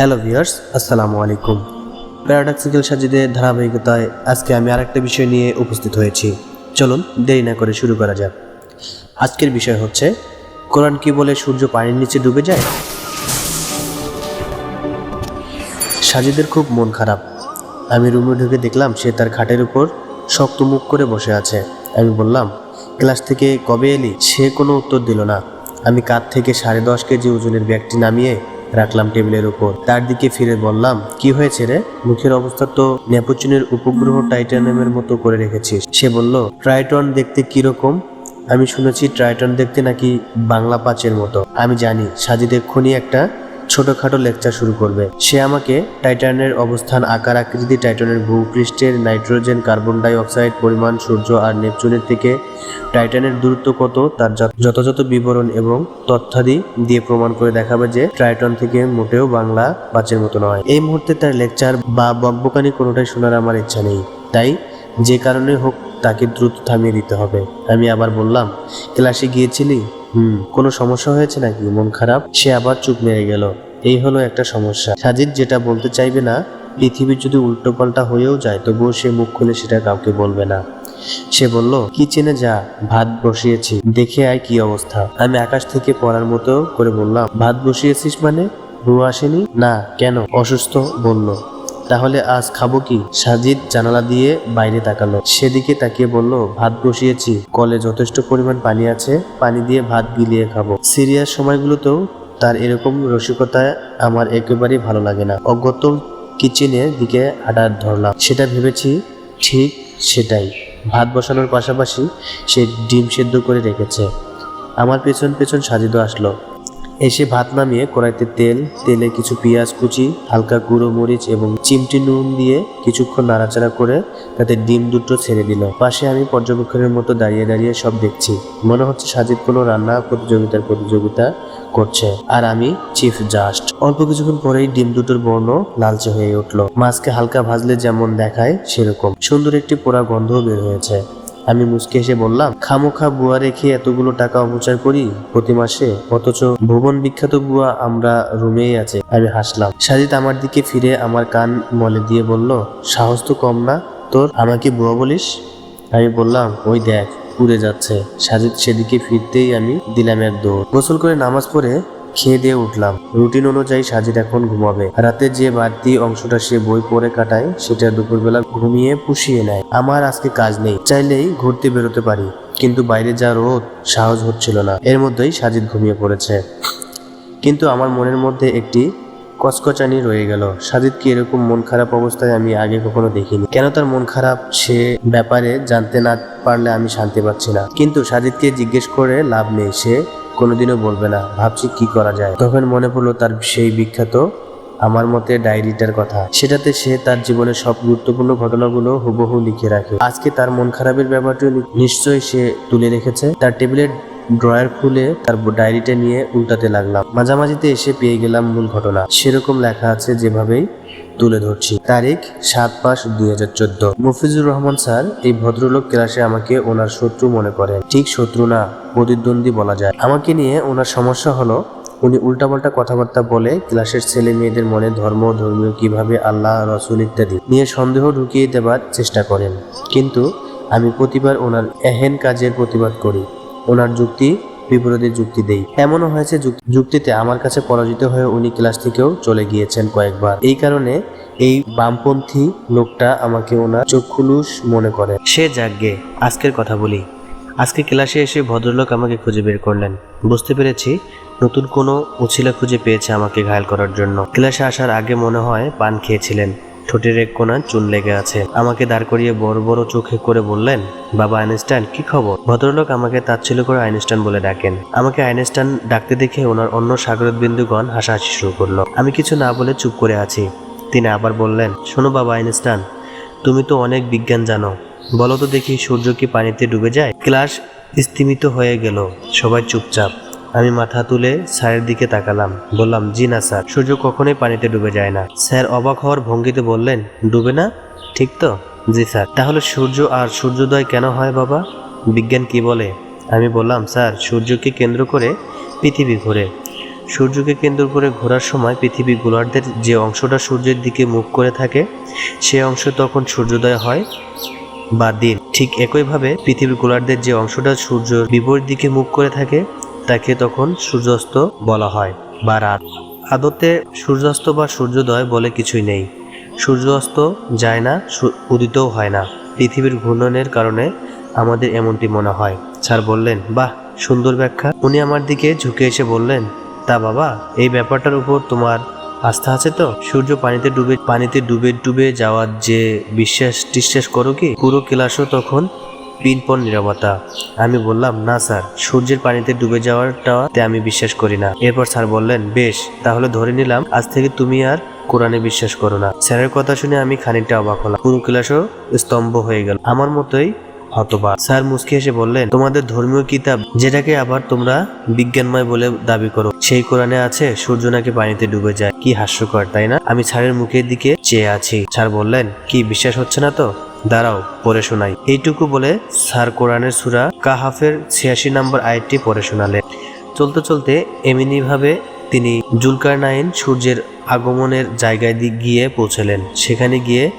Hello viewers, আসসালামু আলাইকুম। Paradoxical সাজিদের ধারাবাহিকতায় আজকে আমি আরেকটা বিষয় নিয়ে উপস্থিত হয়েছি। চলুন দেরি না করে শুরু করা যাক। আজকের বিষয় হচ্ছে, কোরআন কি বলে সূর্য পানির নিচে ডুবে যায়? সাজিদের খুব মন খারাপ। আমি রুমে ঢুকে দেখলাম সে তার খাটের উপর শক্ত মুখ করে বসে আছে। আমি বললাম, ক্লাস থেকে কবে এলি? সে কোনো উত্তর দিল না। আমি কাঁধ থেকে সাড়ে দশ কেজি ওজনের ব্যাগটি নামিয়ে রাখলাম টেবিলের উপর। তার দিকে ফিরে বললাম, কি হয়েছে রে? মুখের অবস্থা তো নেপোচনের উপগ্রহ টাইটানিয়ামের মতো করে রেখেছিস। সে বলল, ট্রাইটন দেখতে কীরকম আমি শুনেছি ট্রাইটন দেখতে নাকি বাংলা পাঁচের মতো। আমি জানি সাজিদ এক্ষুনি একটা ছোটখাটো লেকচার শুরু করবে। সে আমাকে টাইটানের অবস্থান, আকার, আকৃতি, টাইটানের ভূপৃষ্ঠের নাইট্রোজেন, কার্বন ডাই অক্সাইড পরিমাণ, সূর্য আর নেপচুনের থেকে টাইটানের দূরত্ব কত, তার যথাযথ বিবরণ এবং তথ্যাদি দিয়ে প্রমাণ করে দেখাবে যে টাইটন থেকে মোটেও বাংলা বাচের মতো নয়। এই মুহূর্তে তার লেকচার বা বকবকানি কোনোটাই শোনার আমার ইচ্ছা নেই। তাই যে কারণে হোক তাকে দ্রুত থামিয়ে দিতে হবে। আমি আবার বললাম, ক্লাসে গিয়েছিলি? হুম, কোনো সমস্যা হয়েছে নাকি? মন খারাপ? সে আবার চুপ মেরে গেল। এই হলো একটা সমস্যা। সাজিদ যেটা বলতে চাইবে না পৃথিবী যদি উল্টো পাল্টা হয়েও যায়, তবুও সে মুখ খুলে সেটা কাউকে বলবে না। সে বলল, কিচেনে যা, ভাত বসিয়েছি। দেখে আয় কি অবস্থা। আমি আকাশ থেকে পড়ার মতো করে বললাম, ভাত বসিয়েছিস মানে? বউ আসেনি? না, কেন? অসুস্থ বলল তাহলে আজ খাব কি? সাজিদ জানালা দিয়ে বাইরে তাকালো। সেদিকে তাকিয়ে বলল, ভাত বসিয়েছি। কলে যথেষ্ট পরিমাণ পানি আছে, পানি দিয়ে ভাত গিলিয়ে খাব। সিরিয়াস সময়গুলোতেও তার এরকম রসিকতায় আমার একেবারেই ভালো লাগে না। অগত কিচেনের দিকে হাঁটা ধরলাম। সেটা ভেবেছি ঠিক সেটাই। ভাত বসানোর পাশাপাশি সে ডিম সেদ্ধ করে রেখেছে। আমার পেছন পেছন সাজিদ আসলো। এসে ভাত নামিয়ে কড়াইতে তেল, তেলে কিছু পেঁয়াজ কুচি, হালকা গুঁড়ো মরিচ এবং চিমটি নুন দিয়ে কিছুক্ষণ নাড়াচাড়া করে তাতে ডিম দুটো ছেড়ে দিল। পাশে আমি পর্যবেক্ষণের মতো দাঁড়িয়ে দাঁড়িয়ে সব দেখছি। মনে হচ্ছে সাজিদ কোনো রান্না প্রতিযোগিতার প্রতিযোগিতা করছে। আর আমি চিফ জাস্ট। অল্প কিছুক্ষণ পরেই ডিম দুটোর বর্ণ লালচে হয়ে উঠল। মাছকে হালকা ভাজলে যেমন দেখায় সেরকম। সুন্দর একটি পোড়া গন্ধও বের হয়েছে। আমি মুসকে এসে বললাম, খামোখা বুয়া রেখে এতগুলো টাকা অপচয় করি প্রতি মাসে? অথচ ভুবন বিখ্যাত বুয়া আমরা রুমেই আছে। আমি হাসলাম। সাজিদ আমার দিকে ফিরে আমার কান মলে দিয়ে বলল, সাহস তো কম না। তোর আমাকে বুয়া বলিস? আমি বললাম, ওই দেখ, পুড়ে যাচ্ছে। সাজিদ সেদিকে ফিরতেই আমি দিলাম এক দৌড়। গোসল করে নামাজ পড়ে খেয়ে দিয়ে উঠলাম। রুটিন অনুযায়ী সাজিদ এখন ঘুমাবে। রাতে যে বাড়তি অংশটা সে বই পড়ে কাটায়, সেটা দুপুরবেলা ঘুমিয়ে পুষিয়ে নেয়। আমার আজকে কাজ নেই, চাইলেই ঘুরতে বেরোতে পারি। কিন্তু বাইরে যা রোদ, সাহস হচ্ছিল না। এর মধ্যেই সাজিদ ঘুমিয়ে পড়েছে। কিন্তু আমার মনের মধ্যে একটি কচকচানি রয়ে গেল। সাজিদকে এরকম মন খারাপ অবস্থায় আমি আগে কখনো দেখিনি। কেন তার মন খারাপ সে ব্যাপারে জানতে না পারলে আমি শান্তি পাচ্ছি না। কিন্তু সাজিদকে জিজ্ঞেস করে লাভ নেই। সে কোনোদিনও বলবে না, ভাবছি কি করা যায়। তখন মনে পড়ল তার সেই বিখ্যাত আমার মতে ডায়েরিটার কথা। সেটাতে সে তার জীবনের সব গুরুত্বপূর্ণ ঘটনাগুলো হুবহু লিখে রাখে। আজকে তার মন খারাপের ব্যাপারটিও নিশ্চয়ই সে তুলে রেখেছে। তার টেবিলের ড্রয়ার খুলে তার ডায়েরিটা নিয়ে উল্টাতে লাগলাম। মাঝামাঝিতে এসে পেয়ে গেলাম মূল ঘটনা। সেরকম লেখা আছে যেভাবেই তুলে ধরছি। তারিখ সাত পাঁচ দুই হাজার চোদ্দ। মুফিজুর রহমান স্যার, এই ভদ্রলোক ক্লাসে আমাকে ওনার শত্রু মনে করেন। ঠিক শত্রু না, প্রতিদ্বন্দ্বী বলা যায়। আমাকে নিয়ে ওনার সমস্যা হলো, উনি উল্টাপাল্টা কথাবার্তা বলে ক্লাসের ছেলে মেয়েদের মনে ধর্ম, ধর্মীয় কীভাবে আল্লাহ, রসুল ইত্যাদি নিয়ে সন্দেহ ঢুকিয়ে দেবার চেষ্টা করেন। কিন্তু আমি প্রতিবার ওনার এহেন কাজের প্রতিবাদ করি। ওনার যুক্তি বিপরীতে যুক্তি দেই। এমনও হয়েছে যুক্তিতে আমার কাছে পরাজিত হয়ে উনি ক্লাস থেকেও চলে গিয়েছেন কয়েকবার। এই কারণে এই বামপন্থী লোকটা আমাকে ওনার চক্ষুলুস মনে করে। সে যাকগে, আজকের কথা বলি। আজকে ক্লাসে এসে ভদ্রলোক আমাকে খুঁজে বের করলেন। বুঝতে পেরেছি, নতুন কোনো উছিলা খুঁজে পেয়েছে আমাকে ঘায়াল করার জন্য। ক্লাসে আসার আগে মনে হয় পান খেয়েছিলেন। ঠোঁটের এক কোণা চুন লেগে আছে। আমাকে দাঁড় করিয়ে বড় বড় চোখে করে বললেন, বাবা আইনস্টাইন, কি খবর? ভদ্রলোক আমাকে তাচ্ছিল্য করে আইনস্টাইন বলে ডাকেন। আমাকে আইনস্টাইন ডাকতে দেখে ওনার অন্য সাগরত বিন্দুগণ হাসাহাসি শুরু করল। আমি কিছু না বলে চুপ করে আছি। তিনি আবার বললেন, শোনো বাবা আইনস্টাইন, তুমি তো অনেক বিজ্ঞান জানো। বলো তো দেখি সূর্য কি পানিতে ডুবে যায়? ক্লাস স্তিমিত হয়ে গেল। সবাই চুপচাপ। আমি মাথা তুলে স্যারের দিকে তাকালাম। বললাম, জি না, স্যার। সূর্য কখনোই পানিতে ডুবে যায় না। স্যার অবাক হওয়ার ভঙ্গিতে বললেন, ডুবে না? ঠিক তো? জি, স্যার। তাহলে সূর্য আর সূর্যোদয় কেন হয় বাবা? বিজ্ঞান কি বলে? আমি বললাম, স্যার, সূর্যকে কেন্দ্র করে পৃথিবী ঘোরে। সূর্যকে কেন্দ্র করে ঘোরার সময় পৃথিবী গোলার্ধের যে অংশটা সূর্যের দিকে মুখ করে থাকে, সে অংশ তখন সূর্যোদয় হয় বা দিন। ঠিক একইভাবে পৃথিবীর গোলার্ধের যে অংশটা সূর্যের বিপরীত দিকে মুখ করে থাকে তাকে তখন সূর্যাস্ত বলা হয় বা রাত। আদতে সূর্যাস্ত বা সূর্যোদয় বলে কিছুই নেই। সূর্যাস্ত যায় না উদিতও হয় না। পৃথিবীর ঘূর্ণনের কারণে আমাদের এমনটি মনে হয়। স্যার বললেন, বাহ, সুন্দর ব্যাখ্যা। উনি আমার দিকে ঝুঁকে এসে বললেন, তা বাবা, এই ব্যাপারটার উপর তোমার আস্থা আছে তো? সূর্য পানিতে ডুবে পানিতে ডুবে ডুবে যাওয়ার যে বিশ্বাস টিশ্বাস করো কি? পুরো ক্লাসও তখন পিনপন নিরবতা। আমি বললাম, না, স্যার। সূর্যের পানিতে ডুবে যাওয়ারটাতে আমি বিশ্বাস করি না। এরপর স্যার বললেন, বেশ, তাহলে ধরে নিলাম, আজ থেকে তুমি আর কোরআনে বিশ্বাস করো না। স্যারের কথা শুনে আমি খানিকটা অবাক হলাম। পুরো ক্লাসও স্তম্ভ হয়ে গেল। আমার মতোই হতবাক। স্যার মুসকে এসে বললেন, তোমাদের ধর্মীয় কিতাব, যেটাকে আবার তোমরা বিজ্ঞানময় বলে দাবি করো, সেই কোরআনে আছে, সূর্য নাকি পানিতে ডুবে যায়। কি হাস্যকর, তাই না? আমি স্যারের মুখের দিকে চেয়ে আছি। স্যার বললেন, কি, বিশ্বাস হচ্ছে না তো? দাঁড়াও, পড়ে শোনাই। এইটুকু বলে স্যার কোরআনের সুরা কাহাফের ছিয়াশি নম্বর আয়াতটি পড়ে শোনালেন। চলতে চলতে এমনিভাবে তিনি জুলকারনাইন সূর্যের আগমনের জায়গায় দি- গিয়ে পৌঁছলেন। সেখানে গিয়ে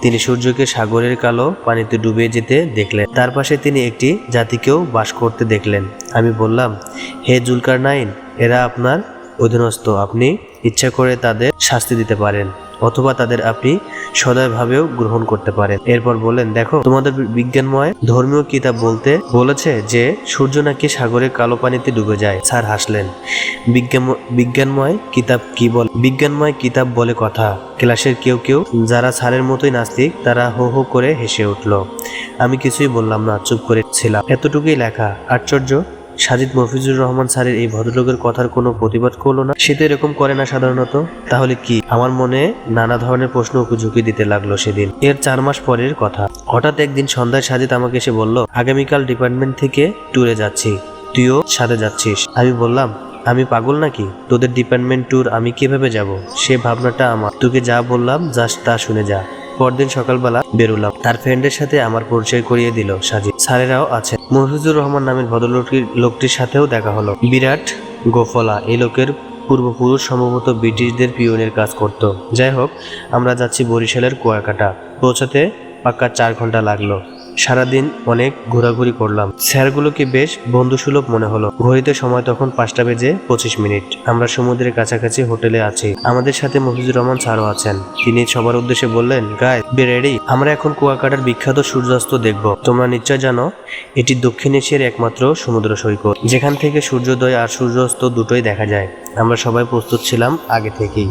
তিনি সূর্যকে সাগরের কালো পানিতে ডুবে যেতে দেখলেন। তার পাশে তিনি একটি জাতিকেও বাস করতে দেখলেন। আমি বললাম, হে জুলকারনাইন, এরা আপনার অধীনস্থ। আপনি ইচ্ছা করে তাদের শাস্তি দিতে পারেন। অথবা তাদের আপনি সদয়ভাবেও গ্রহণ করতে পারেন। এরপর বললেন, দেখো, তোমাদের বিজ্ঞানময় ধর্মীয় কিতাব বলতে বলেছে যে, সূর্য নাকি সাগরের কালো পানিতে ডুবে যায়। স্যার হাসলেন বিজ্ঞান বিজ্ঞানময় কিতাব কি বল বিজ্ঞানময় কিতাব বলে কথা। ক্লাসের কেউ কেউ, যারা স্যারের মতোই নাস্তিক, তারা হো হো করে হেসে উঠল। আমি কিছুই বললাম না, চুপ করে ছিলাম। এতটুকুই লেখা। আশ্চর্য সাজিদ মফিজুর রহমান স্যারের এই ভদ্রলোকের কথার কোনো প্রতিবাদ করল না? সে তো এরকম করে না সাধারণত। তাহলে কি? আমার মনে নানা ধরনের প্রশ্ন উপঝুঁকি দিতে লাগল সেদিন। এর চার মাস পরের কথা। হঠাৎ একদিন সন্ধ্যায় সাজিদ আমাকে এসে বলল, আগামীকাল ডিপার্টমেন্ট থেকে ট্যুরে যাচ্ছি। তুইও সাথে যাচ্ছিস। আমি বললাম, আমি পাগল নাকি? তোদের ডিপার্টমেন্ট ট্যুর আমি কীভাবে যাব? সে ভাবনাটা আমার। তোকে যা বললাম জাস্ট তা শুনে যা। পরদিন সকালবেলা বেরোলাম। তার ফ্রেন্ডের সাথে আমার পরিচয় করিয়ে দিল সাজিদ। স্যারেরাও আছে মফিজুর রহমান নামের ভদ্রলোকটির, লোকটির সাথেও দেখা হলো। বিরাট, গোফলা এই লোকের পূর্বপুরুষ সম্ভবত ব্রিটিশদের পিওনের কাজ করত। যাই হোক, আমরা যাচ্ছি বরিশালের কুয়াকাটা। পৌঁছাতে পাক্কা চার ঘণ্টা লাগল। সারাদিন অনেক ঘোরাঘুরি করলাম। স্যারগুলোকে বেশ বন্ধুসুলভ মনে হলো। ঘড়িতে সময় তখন পাঁচটা বেজে পঁচিশ মিনিট। আমরা সমুদ্রের কাছাকাছি হোটেলে আছি। আমাদের সাথে মফিজুর রহমান স্যারও আছেন। তিনি সবার উদ্দেশ্যে বললেন গায়ে বে রেডি আমরা এখন কুয়াকাটার বিখ্যাত সূর্যাস্ত দেখব। তোমরা নিশ্চয় জানো, এটি দক্ষিণ এশিয়ার একমাত্র সমুদ্র সৈকত। যেখান থেকে সূর্যোদয় আর সূর্যাস্ত দুটোই দেখা যায়। আমরা সবাই প্রস্তুত ছিলাম আগে থেকেই।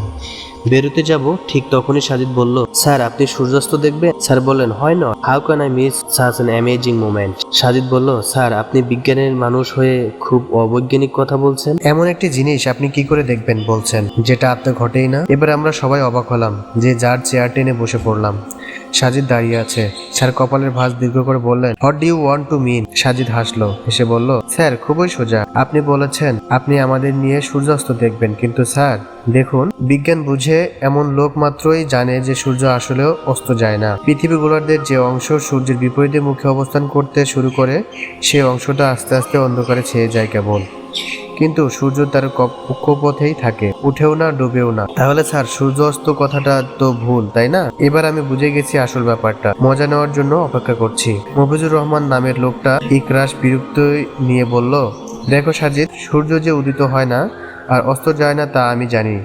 বেরোতে যাব, ঠিক তখনই সাজিদ বলল, স্যার, আপনি সূর্যাস্ত দেখবেন? স্যার বললেন, হয় না। How can I miss such an amazing moment Sajid বলল, স্যার, আপনি বিজ্ঞানের মানুষ হয়ে খুব অবৈজ্ঞানিক কথা বলছেন? এমন একটি জিনিস আপনি কি করে দেখবেন বলছেন, যেটা আপনার ঘটেই না? এবার আমরা সবাই অবাক হলাম যে যার চেয়ার টেনে বসে পড়লাম। সাজিদ দাঁড়িয়ে আছে। স্যার কপালের ভাঁজ দীর্ঘ করে বললেন what do you want to mean Sajid হাসলো, হেসে বলল স্যার খুবই সোজা। আপনি বলেছেন, আপনি আমাদের নিয়ে সূর্যাস্ত দেখবেন। কিন্তু স্যার, দেখুন, বিজ্ঞান বুঝে এমন লোক মাত্রই জানে যে সূর্য আসলেও অস্ত যায় না। পৃথিবী গোলার্ধের যে অংশ সূর্যের বিপরীতে মুখে অবস্থান করতে শুরু করে সেই অংশটা আস্তে আস্তে অন্ধকারে ছেয়ে যায় কেবল। কিন্তু সূর্য তার কক্ষপথেই থাকে। উঠেও না, ডুবেও না। তাহলে স্যার সূর্য অস্ত কথাটা তো ভুল, তাই না? এবার আমি বুঝে গেছি আসল ব্যাপারটা। মজা নেওয়ার জন্য অপেক্ষা করছি। মফিজুর রহমান নামের লোকটা ইকরাশ বিরক্ত নিয়ে বলল, দেখো সাজিদ, সূর্য যে উদিত হয় না আর অস্ত যায় না তা আমি জানি।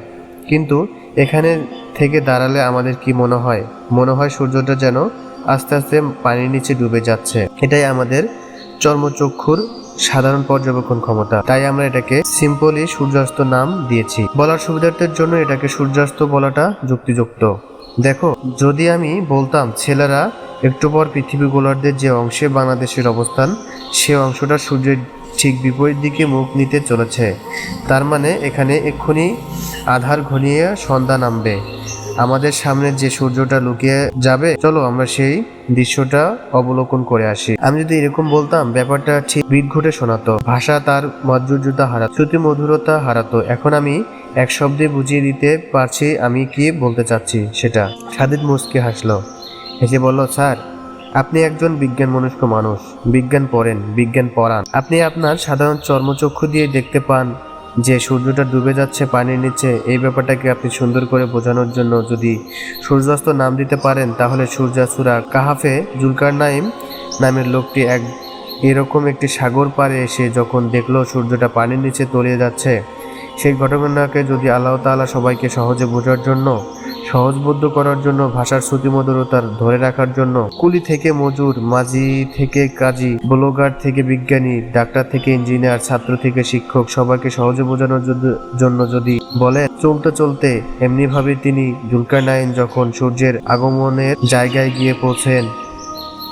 কিন্তু এখানে থেকে দাঁড়ালে আমাদের কি মনে হয়? মনে হয় সূর্যটা যেন আস্তে আস্তে পানির নিচে ডুবে যাচ্ছে। এটাই আমাদের চর্মচক্ষুর সাধারণ পর্যবেক্ষণ ক্ষমতা। তাই আমরা এটাকে সিম্পলি সূর্যাস্ত নাম দিয়েছি। বলার সুবিধার্থের জন্য এটাকে সূর্যাস্ত বলাটা যুক্তিযুক্ত। দেখো, যদি আমি বলতাম, ছেলেরা, একটু পর পৃথিবী গোলার্ধের যে অংশে বাংলাদেশের অবস্থান, সে অংশটা সূর্যের ঠিক বিপরীত দিকে মুখ নিতে চলেছে। তার মানে এখানে এক্ষুনি আধার ঘনিয়ে সন্ধ্যা নামবে। আমাদের সামনে যে সূর্যটা লুকিয়ে যাবে, চলো আমরা সেই দৃশ্যটা অবলোকন করে আসি। আমি যদি এরকম বলতাম, ব্যাপারটা ঠিক বিদঘুটে শোনাতো। ভাষা তার মাধুর্যতা হারাতো শ্রুতি মধুরতা হারাতো। এখন আমি এক শব্দে বুঝিয়ে দিতে পারছি, আমি কি বলতে চাচ্ছি সেটা। সাদিদ মুসকে হাসলো। হেসে বলল, স্যার, আপনি একজন বিজ্ঞান মনস্ক মানুষ। বিজ্ঞান পড়েন, বিজ্ঞান পড়ান। আপনি আপনার সাধারণ চর্মচক্ষু দিয়ে দেখতে পান যে সূর্যটা ডুবে যাচ্ছে পানির নিচে, এই ব্যাপারটাকে আপনি সুন্দর করে বোঝানোর জন্য যদি সূর্যাস্ত নাম দিতে পারেন, তাহলে সূর্যাসুরা কাহাফে জুলকার নাইম নামের লোকটি এক এরকম একটি সাগর পারে এসে যখন দেখল সূর্যটা পানির নিচে তলিয়ে যাচ্ছে, সেই ঘটনাকে যদি আল্লাহ তালা সবাইকে সহজে বোঝার জন্য সহজবোধ্য করার জন্য, ভাষার শ্রুতিমধুরতার ধরে রাখার জন্য, কুলি থেকে মজুর, মাঝি থেকে কাজী, ব্লগার থেকে বিজ্ঞানী, ডাক্তার থেকে ইঞ্জিনিয়ার, ছাত্র থেকে শিক্ষক, সবাইকে সহজে বোঝানোর জন্য- যদি বলেন চলতে চলতে এমনিভাবে তিনি জুলকার নাইন যখন সূর্যের আগমনের জায়গায় গিয়ে পৌঁছেন,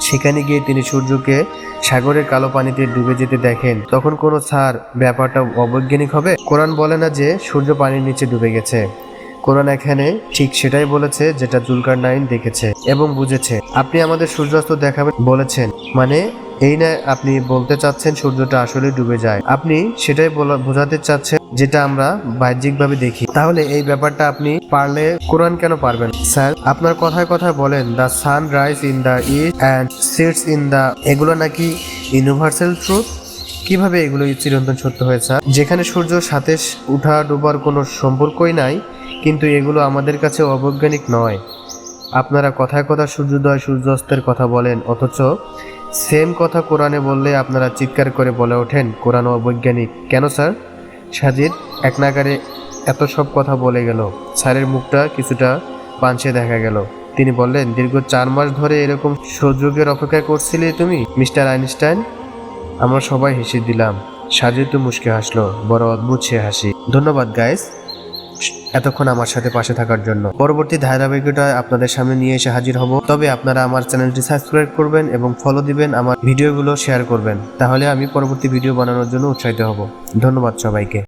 সেখানে গিয়ে তিনি সূর্যকে সাগরের কালো পানিতে ডুবে যেতে দেখেন, তখন কোনো ছাড় ব্যাপারটা অবৈজ্ঞানিক হবে? কোরআন বলে না যে সূর্য পানির নিচে ডুবে গেছে। কোরআন এখানে ঠিক সেটাই বলেছে যেটা জুলকার নাইন দেখেছে এবং বুঝেছে। আপনি আমাদের সূর্যাস্ত দেখাবেন, বলেছেন। মানে এই না আপনি বলতে চাচ্ছেন সূর্যটা আসলে ডুবে যায়। আপনি সেটাই বোঝাতে চাচ্ছেন যেটা আমরা বাহ্যিকভাবে দেখি। তাহলে এই ব্যাপারটা আপনি পারলে কোরআন কেন পারবেন? স্যার, আপনার কথায় কথায় বলেন, the sun rise in the east and sets in the, এগুলো নাকি ইউনিভার্সাল ট্রুথ? কীভাবে এগুলো চিরন্তন সত্য হয়েছে? যেখানে সূর্য সাথে উঠা ডোবার কোনো সম্পর্কই নাই, কিন্তু এগুলো আমাদের কাছে অবৈজ্ঞানিক নয়। আপনারা কথায় কথা সূর্যোদয় সূর্যাস্তের কথা বলেন, অথচ সেম কথা কোরআনে বললে আপনারা চিৎকার করে বলে ওঠেন, কোরআন অবৈজ্ঞানিক। কেন, স্যার? সাজিদ এক নাগারে এত সব কথা বলে গেল। স্যারের মুখটা কিছুটা পাঞ্চে দেখা গেল। তিনি বললেন, দীর্ঘ চার মাস ধরে এরকম সুযোগের অপেক্ষা করছিলে তুমি, মিস্টার আইনস্টাইন? আমরা সবাই হেসে দিলাম। সাজিদ তো মুশকে হাসলো, বড় অদ্ভুত সে হাসি। ধন্যবাদ গাইস এতক্ষণ আমার সাথে পাশে থাকার জন্য। পরবর্তী ধারাবাহিকটা আপনাদের সামনে নিয়ে এসে হাজির হব। তবে আপনারা আমার চ্যানেলটি সাবস্ক্রাইব করবেন এবং ফলো দিবেন, আমার ভিডিওগুলো শেয়ার করবেন। তাহলে আমি পরবর্তী ভিডিও বানানোর জন্য উৎসাহিত হব। ধন্যবাদ সবাইকে।